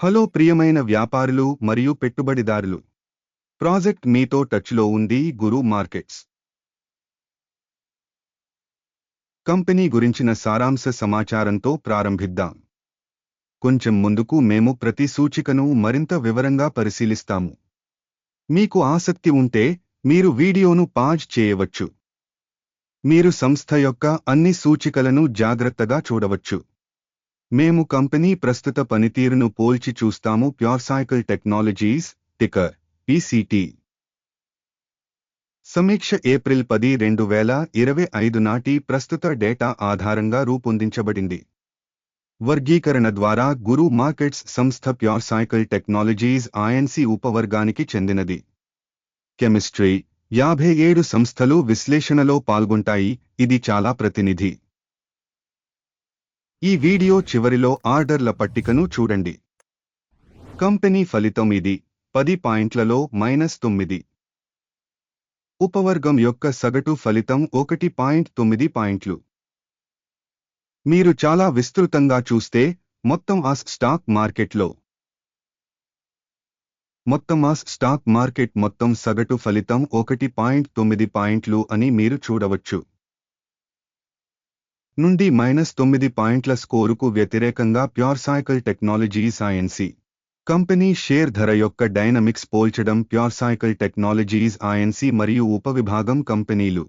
Hello ప్రియమైన వ్యాపారులు మరియు పెట్టుబడిదారులు. ప్రాజెక్ట్ మీతో టచ్లో ఉంది గురు మార్కెట్స్. కంపెనీ గురించిన సారాంశ సమాచారంతో ప్రారంభిద్దాం. కొంచెం ముందుకు మేము ప్రతి సూచికను మరింత వివరంగా పరిశీలిస్తాము. మీకు ఆసక్తి ఉంటే మీరు వీడియోను పాజ్ చేయవచ్చు. మీరు సంస్థ యొక్క అన్ని సూచికలను జాగ్రత్తగా చూడవచ్చు. మేము కంపెనీ ప్రస్తుత పనితీరును పోల్చి చూస్తాము. ప్యూర్సైకిల్ టెక్నాలజీస్ టికర్ పిసిటి సమీక్ష ఏప్రిల్ పది రెండు వేల ఇరవై ఐదు నాటి ప్రస్తుత డేటా ఆధారంగా రూపొందించబడింది. వర్గీకరణ ద్వారా గురు మార్కెట్స్ సంస్థ ప్యూర్సైకిల్ టెక్నాలజీస్ ఐఎన్సీ ఉపవర్గానికి చెందినది. కెమిస్ట్రీ యాభై ఏడు సంస్థలు విశ్లేషణలో పాల్గొంటాయి. ఇది చాలా ప్రతినిధి. ఈ వీడియో చివరిలో ఆర్డర్ల పట్టికను చూడండి. కంపెనీ ఫలితం ఇది పది పాయింట్లలో మైనస్ తొమ్మిది. ఉపవర్గం యొక్క సగటు ఫలితం ఒకటి పాయింట్ తొమ్మిది పాయింట్లు. మీరు చాలా విస్తృతంగా చూస్తే మొత్తం ఆస్ స్టాక్ మార్కెట్లో. మొత్తం ఆస్ స్టాక్ మార్కెట్ మొత్తం సగటు ఫలితం ఒకటి పాయింట్ తొమ్మిది పాయింట్లు అని మీరు చూడవచ్చు. నుండి మైనస్ తొమ్మిది పాయింట్ల స్కోరుకు వ్యతిరేకంగా PureCycle Technologies INC company share ధర యొక్క డైనమిక్స్ పోల్చడం ప్యూర్సైకిల్ టెక్నాలజీస్ ఐఎన్సి మరియు ఉపవిభాగం కంపెనీలు.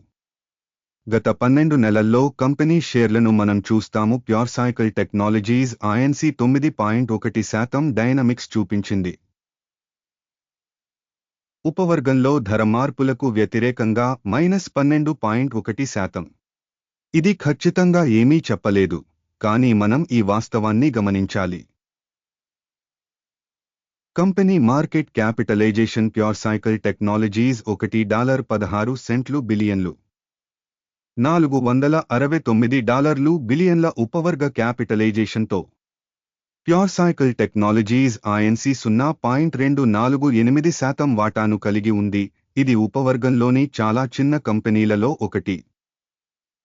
గత పన్నెండు నెలల్లో కంపెనీ షేర్లను మనం చూస్తాము ప్యూర్సైకిల్ టెక్నాలజీస్ ఐఎన్సి తొమ్మిది పాయింట్ ఒకటి శాతం డైనమిక్స్ చూపించింది. ఉపవర్గంలో ధర మార్పులకు వ్యతిరేకంగా మైనస్ పన్నెండు పాయింట్ ఒకటి శాతం. ఇది ఖచ్చితంగా ఏమీ చెప్పలేదు కానీ మనం ఈ వాస్తవాన్ని గమనించాలి. Company market capitalisation PureCycle Technologies ఒకటి డాలర్ పదహారు సెంట్లు బిలియన్లు. నాలుగు వందల అరవై తొమ్మిది డాలర్లు బిలియన్ల ఉపవర్గ క్యాపిటలైజేషన్తో. ప్యూర్సైకిల్ టెక్నాలజీస్ ఐఎన్సీ సున్నా పాయింట్ రెండు నాలుగు ఎనిమిది శాతం వాటాను కలిగి ఉంది ఇది ఉపవర్గంలోని చాలా చిన్న కంపెనీలలో ఒకటి.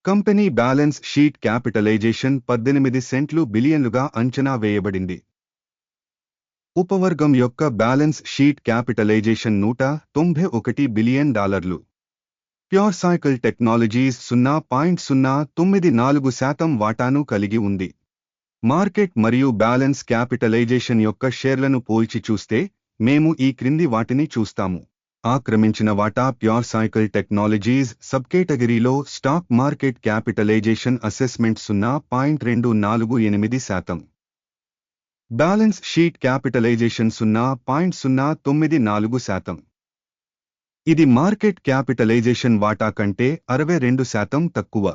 కంపెనీ బ్యాలెన్స్ షీట్ క్యాపిటలైజేషన్ పద్దెనిమిది సెంట్లు బిలియన్లుగా అంచనా వేయబడింది. ఉపవర్గం యొక్క బ్యాలెన్స్ షీట్ క్యాపిటలైజేషన్ నూట తొంభై ఒకటి బిలియన్ డాలర్లు. ప్యూర్ సైకిల్ టెక్నాలజీస్ సున్నా పాయింట్ సున్నా తొమ్మిది నాలుగు శాతం వాటాను కలిగి ఉంది. మార్కెట్ మరియు బ్యాలెన్స్ క్యాపిటలైజేషన్ యొక్క షేర్లను పోల్చి చూస్తే మేము ఈ క్రింది వాటిని చూస్తాము. ఆక్రమించిన వాటా ప్యూర్ సైకిల్ టెక్నాలజీస్ సబ్ కేటగిరీలో స్టాక్ మార్కెట్ క్యాపిటలైజేషన్ అసెస్మెంట్ సున్నా పాయింట్ రెండు నాలుగు ఎనిమిది శాతం. బ్యాలెన్స్ షీట్ క్యాపిటలైజేషన్ సున్నా పాయింట్ సున్నా తొమ్మిది నాలుగు శాతం. ఇది మార్కెట్ క్యాపిటలైజేషన్ వాటా కంటే అరవై రెండు శాతం తక్కువ.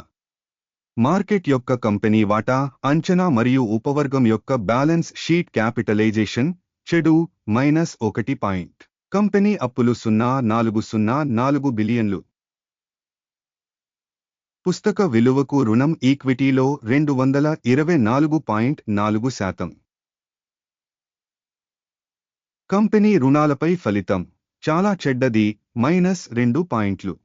మార్కెట్ యొక్క కంపెనీ వాటా అంచనా మరియు ఉపవర్గం యొక్క బ్యాలెన్స్ షీట్ క్యాపిటలైజేషన్ చెడు మైనస్ ఒకటి పాయింట్. కంపెనీ అప్పులు సున్నా నాలుగు సున్నా నాలుగు బిలియన్లు. పుస్తక విలువకు రుణం ఈక్విటీలో రెండు వందల ఇరవై నాలుగు పాయింట్ నాలుగు శాతం. కంపెనీ రుణాలపై ఫలితం చాలా చెడ్డది మైనస్ రెండు పాయింట్లు.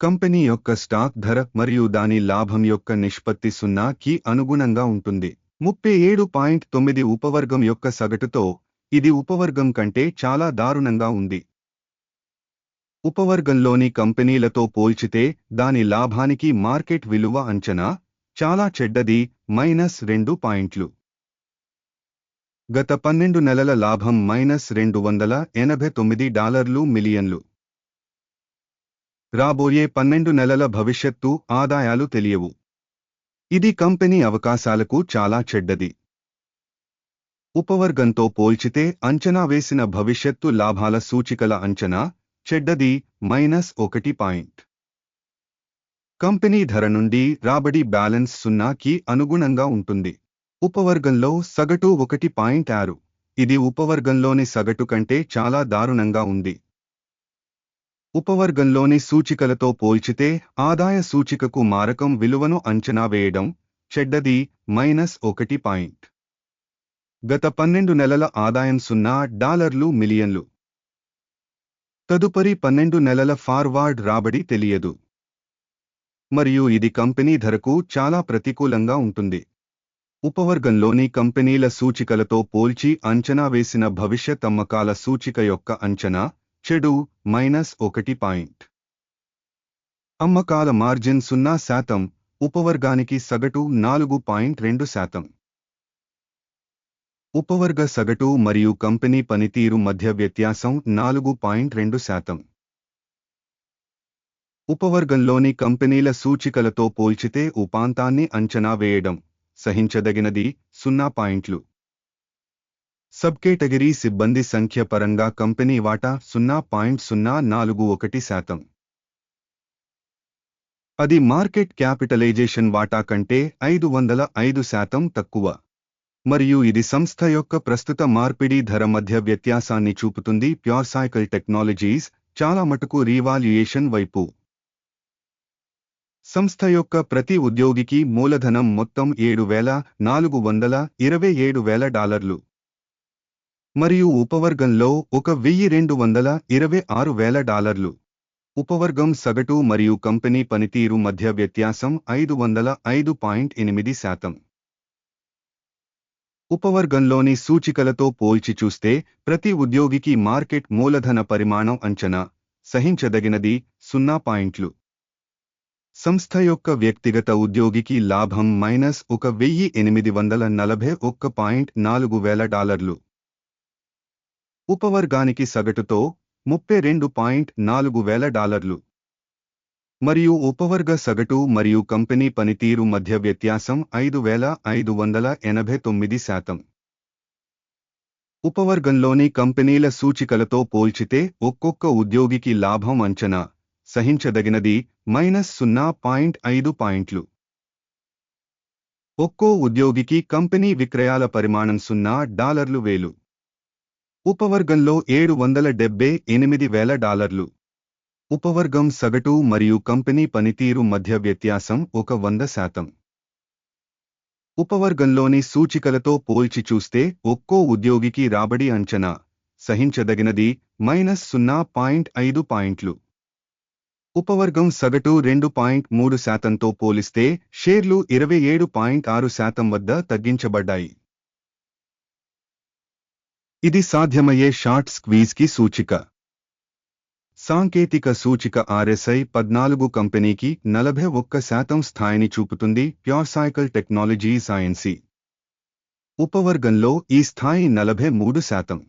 కంపెనీ యొక్క స్టాక్ ధర మరియు దాని లాభం యొక్క నిష్పత్తి సున్నాకి అనుగుణంగా ఉంటుంది. ముప్పై ఏడు పాయింట్ తొమ్మిది ఉపవర్గం యొక్క సగటుతో ఇది ఉపవర్గం కంటే చాలా దారుణంగా ఉంది. ఉపవర్గంలోని కంపెనీలతో పోల్చితే దాని లాభానికి మార్కెట్ విలువ అంచనా చాలా చెడ్డది మైనస్ రెండు పాయింట్లు. గత పన్నెండు నెలల లాభం మైనస్ రెండు వందల ఎనభై తొమ్మిది డాలర్లు మిలియన్లు. రాబోయే పన్నెండు నెలల భవిష్యత్తు ఆదాయాలు తెలియవు. ఇది కంపెనీ అవకాశాలకు చాలా చెడ్డది. ఉపవర్గంతో పోల్చితే అంచనా వేసిన భవిష్యత్తు లాభాల సూచికల అంచనా చెడ్డది మైనస్ ఒకటి పాయింట్. కంపెనీ ధర నుండి రాబడి బ్యాలెన్స్ సున్నాకి అనుగుణంగా ఉంటుంది. ఉపవర్గంలో సగటు ఒకటి పాయింట్ ఆరు. ఇది ఉపవర్గంలోని సగటు కంటే చాలా దారుణంగా ఉంది. ఉపవర్గంలోని సూచికలతో పోల్చితే ఆదాయ సూచికకు మారకం విలువను అంచనా వేయడం చెడ్డది మైనస్ ఒకటి పాయింట్. గత పన్నెండు నెలల ఆదాయం సున్నా డాలర్లు మిలియన్లు. తదుపరి పన్నెండు నెలల ఫార్వార్డ్ రాబడి తెలియదు. మరియు ఇది కంపెనీ ధరకు చాలా ప్రతికూలంగా ఉంటుంది. ఉపవర్గంలోని కంపెనీల సూచికలతో పోల్చి అంచనా వేసిన భవిష్యత్ అమ్మకాల సూచిక యొక్క అంచనా చెడు మైనస్ ఒకటి పాయింట్. అమ్మకాల మార్జిన్ సున్నా శాతం ఉపవర్గానికి సగటు నాలుగు పాయింట్ రెండు శాతం. ఉపవర్గ సగటు మరియు కంపెనీ పనితీరు మధ్య వ్యత్యాసం నాలుగు పాయింట్ రెండు శాతం. ఉపవర్గంలోని కంపెనీల సూచికలతో పోల్చితే ఉపాంతాన్ని అంచనా వేయడం సహించదగినది సున్నా పాయింట్లు. సబ్ కేటగిరీ సిబ్బంది సంఖ్య పరంగా కంపెనీ వాటా సున్నా పాయింట్ సున్నా నాలుగు ఒకటి శాతం. అది మార్కెట్ క్యాపిటలైజేషన్ వాటా కంటే ఐదు వందల ఐదు శాతం తక్కువ. మరియు ఇది సంస్థ యొక్క ప్రస్తుత మార్పిడి ధర మధ్య వ్యత్యాసాన్ని చూపుతుంది. ప్యూర్ సైకిల్ టెక్నాలజీస్ చాలా మటుకు రీవాల్యుయేషన్ వైపు. సంస్థ యొక్క ప్రతి ఉద్యోగికి మూలధనం మొత్తం ఏడు వేల నాలుగు వందల ఇరవై ఏడు వేల డాలర్లు. మరియు ఉపవర్గంలో ఒక వెయ్యి రెండు వందల ఇరవై ఆరు వేల డాలర్లు. ఉపవర్గం సగటు మరియు కంపెనీ పనితీరు మధ్య వ్యత్యాసం ఐదు వందల ఐదు పాయింట్ ఎనిమిది శాతం. ఉపవర్గంలోని సూచికలతో పోల్చి చూస్తే ప్రతి ఉద్యోగికి మార్కెట్ మూలధన పరిమాణం అంచనా సహించదగినది సున్నా పాయింట్లు. సంస్థ యొక్క వ్యక్తిగత ఉద్యోగికి లాభం మైనస్ ఒక వెయ్యి ఎనిమిది వందల నలభై ఒక్క పాయింట్ నాలుగు వేల డాలర్లు. ఉపవర్గానికి సగటుతో ముప్పై రెండు పాయింట్ నాలుగు వేల డాలర్లు. మరియు ఉపవర్గ సగటు మరియు కంపెనీ పనితీరు మధ్య వ్యత్యాసం ఐదు వేల ఐదు వందల ఎనభై తొమ్మిది శాతం. ఉపవర్గంలోని కంపెనీల సూచికలతో పోల్చితే ఒక్కొక్క ఉద్యోగికి లాభం అంచనా సహించదగినది మైనస్ సున్నా పాయింట్ ఐదు పాయింట్లు. ఒక్కో ఉద్యోగికి కంపెనీ విక్రయాల పరిమాణం సున్నా డాలర్లు వేలు. ఉపవర్గంలో ఏడు వందల డెబ్బై ఎనిమిది వేల డాలర్లు. ఉపవర్గం సగటు మరియు కంపెనీ పనితీరు మధ్య వ్యత్యాసం ఒక వంద శాతం. ఉపవర్గంలోని సూచికలతో పోల్చి చూస్తే ఒక్కో ఉద్యోగికి రాబడి అంచనా సహించదగినది మైనస్ సున్నా పాయింట్ ఐదు పాయింట్లు. ఉపవర్గం సగటు రెండు పాయింట్ మూడు శాతంతో పోలిస్తే షేర్లు ఇరవై ఏడు పాయింట్ ఆరు శాతం వద్ద తగ్గించబడ్డాయి. ఇది సాధ్యమయ్యే షార్ట్ స్క్వీజ్కి సూచిక. సాంకేతిక సూచిక ఆర్ఎస్ఐ పద్నాలుగు కంపెనీకి నలభై ఒక్క శాతం స్థాయిని చూపుతుంది ప్యూర్ సైకిల్ టెక్నాలజీ సైన్సీ. ఉపవర్గంలో ఈ స్థాయి నలభై మూడు శాతం.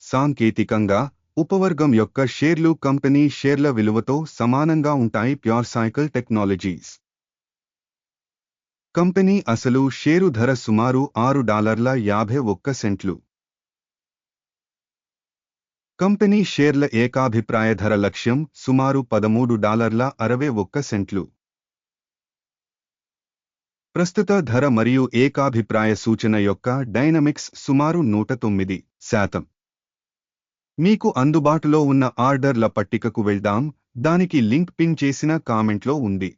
సాంకేతికంగా ఉపవర్గం యొక్క షేర్లు కంపెనీ షేర్ల విలువతో సమానంగా ఉంటాయి ప్యూర్ సైకిల్ టెక్నాలజీస్. కంపెనీ అసలు షేరు ధర సుమారు ఆరు డాలర్ల యాభై ఒక్క సెంట్లు. కంపెనీ షేర్ల ఏకాభిప్రాయ ధర లక్ష్యం సుమారు పదమూడు డాలర్ల అరవై ఒక్క సెంట్లు. ప్రస్తుత ధర మరియు ఏకాభిప్రాయ సూచన యొక్క డైనమిక్స్ సుమారు నూట తొమ్మిది శాతం. మీకు అందుబాటులో ఉన్న ఆర్డర్ల పట్టికకు వెళ్దాం దానికి లింక్ పిన్ చేసిన కామెంట్లో ఉంది.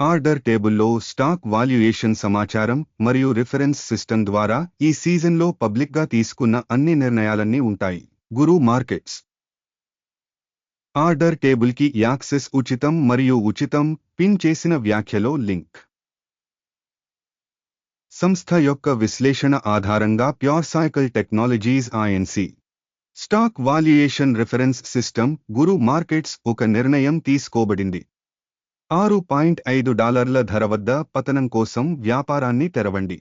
ఆర్డర్ టేబుల్లో స్టాక్ వాల్యుయేషన్ సమాచారం మరియు రిఫరెన్స్ సిస్టమ్ ద్వారా ఈ సీజన్లో పబ్లిక్గా తీసుకున్న అన్ని నిర్ణయాలన్నీ ఉంటాయి. Guru Markets. ఆర్డర్ టేబుల్కి యాక్సెస్ ఉచితం మరియు ఉచితం పిన్ చేసిన వ్యాఖ్యలో లింక్. సంస్థ యొక్క విశ్లేషణ ఆధారంగా PureCycle Technologies INC stock valuation reference system Guru Markets ఒక నిర్ణయం తీసుకోబడింది. ఆరు పాయింట్ ఐదు డాలర్ల ధర వద్ద పతనం కోసం వ్యాపారాన్ని తెరవండి.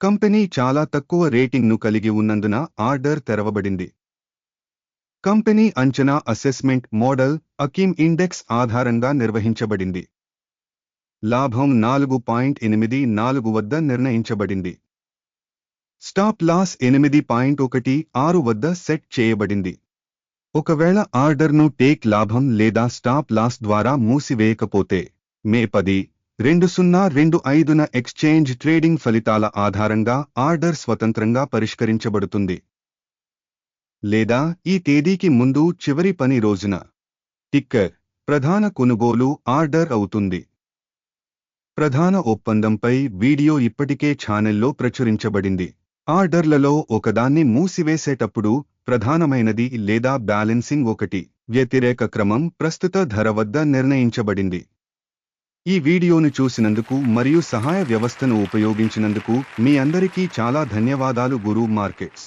కంపెనీ చాలా తక్కువ రేటింగ్ను కలిగి ఉన్నందున ఆర్డర్ తెరవబడింది. కంపెనీ అంచనా అసెస్మెంట్ మోడల్ అకీమ్ ఇండెక్స్ ఆధారంగా నిర్వహించబడింది. లాభం నాలుగు పాయింట్ ఎనిమిది నాలుగు వద్ద నిర్ణయించబడింది. స్టాప్ లాస్ ఎనిమిది పాయింట్ ఒకటి ఆరు వద్ద సెట్ చేయబడింది. ఒకవేళ ఆర్డర్ను టేక్ లాభం లేదా స్టాప్ లాస్ ద్వారా మూసివేయకపోతే మే పది రెండు సున్నా రెండు ఐదున ఎక్స్చేంజ్ ట్రేడింగ్ ఫలితాల ఆధారంగా ఆర్డర్ స్వతంత్రంగా పరిష్కరించబడుతుంది. లేదా ఈ తేదీకి ముందు చివరి పని రోజున. టిక్కర్ ప్రధాన కొనుగోలు ఆర్డర్ అవుతుంది. ప్రధాన ఒప్పందంపై వీడియో ఇప్పటికే ఛానెల్లో ప్రచురించబడింది. ఆర్డర్లలో ఒకదాన్ని మూసివేసేటప్పుడు ప్రధానమైనది లేదా బ్యాలెన్సింగ్ ఒకటి. వ్యతిరేక క్రమం ప్రస్తుత ధర వద్ద నిర్ణయించబడింది. ఈ వీడియోను చూసినందుకు మరియు సహాయ వ్యవస్థను ఉపయోగించినందుకు మీ అందరికీ చాలా ధన్యవాదాలు గురు మార్కెట్స్.